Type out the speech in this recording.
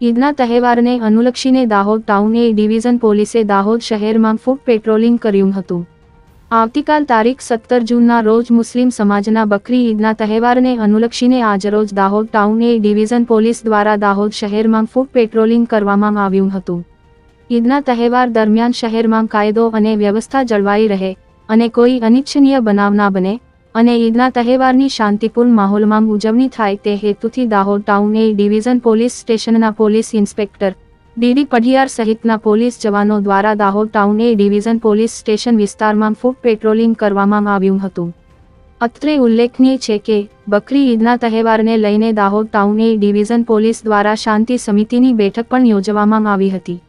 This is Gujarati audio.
ઈદના તહેવારને અનુલક્ષીને દાહોદ ટાઉન એ ડિવિઝન પોલીસે દાહોદ શહેરમાં ફૂટ પેટ્રોલિંગ કર્યું હતું. આવતીકાલ તારીખ સત્તર જૂનના રોજ મુસ્લિમ સમાજના બકરી ઈદના તહેવારને અનુલક્ષીને આજરોજ Dahod town A division police દ્વારા દાહોદ શહેરમાં ફૂટ પેટ્રોલિંગ કરવામાં આવ્યું હતું. ઈદના તહેવાર દરમિયાન શહેરમાં કાયદો અને વ્યવસ્થા જળવાઈ રહે અને કોઈ અનિચ્છનીય બનાવ ના બને અને ઈદના તહેવારની શાંતિપૂર્ણ માહોલમાં ઉજવણી થાય તે હેતુથી Dahod town A division police સ્ટેશનના પોલીસ ઇન્સ્પેક્ટર ડીડી પઢિયાર સહિતના પોલીસ જવાનો દ્વારા Dahod town A division police station વિસ્તારમાં ફૂટ પેટ્રોલિંગ કરવામાં આવ્યું હતું. અત્રે ઉલ્લેખનીય છે કે, બકરી ઈદના તહેવારને લઈને Dahod town A division police દ્વારા શાંતિ સમિતિની બેઠક પણ યોજવામાં આવી હતી.